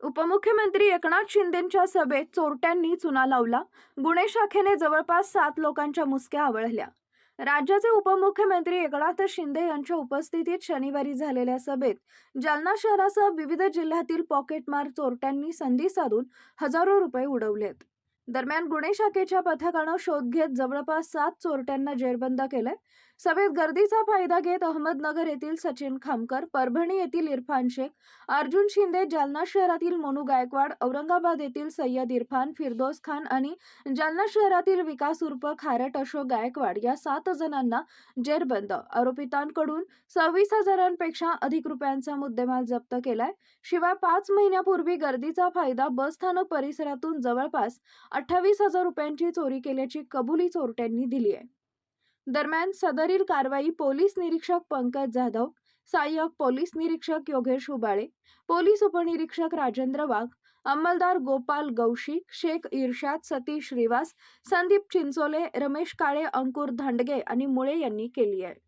उपमुख्यमंत्री एकनाथ शिंदेंच्या सभेत चोरट्यांनी चुना लावला. गुन्हे शाखेने जवळपास सात लोकांच्या मुसक्या आवळल्या. राज्याचे उपमुख्यमंत्री एकनाथ शिंदे यांच्या उपस्थितीत शनिवारी झालेल्या सभेत जालना शहरासह विविध जिल्ह्यातील पॉकेटमार चोरट्यांनी संधी साधून हजारो रुपये उडवलेत. दरम्यान गुन्हे शाखेच्या पथकानं शोध घेत जवळपास सात चोरट्यांना जेरबंद केलंय. सभेत गर्दीचा फायदा घेत अहमदनगर येथील सचिन खामकर परभणी येथील इरफान शेख अर्जुन शिंदे जालना शहरातील मोनू गायकवाड औरंगाबाद येथील सय्यद इरफान फिरदोस खान आणि जालना शहरातील विकास उर्फ खारट अशोक गायकवाड या सात जणांना जेरबंद. आरोपितांकडून सव्वीस हजारांपेक्षा अधिक रुपयांचा मुद्देमाल जप्त केलाय. शिवाय पाच महिन्यापूर्वी गर्दीचा फायदा बसस्थानक परिसरातून जवळपास अठ्ठावीस हजार रुपयांची चोरी केल्याची कबुली चोरट्यांनी दिली आहे. दरम्यान सदरील कारवाई पोलीस निरीक्षक पंकज जाधव सहाय्यक पोलीस निरीक्षक योगेश उबाळे पोलीस उपनिरीक्षक राजेंद्र वाघ अंमलदार गोपाल गौशिक शेख इर्शाद सतीश श्रीवास संदीप चिंचोले रमेश काळे अंकुर धांडगे आणि मुळे यांनी केली आहे.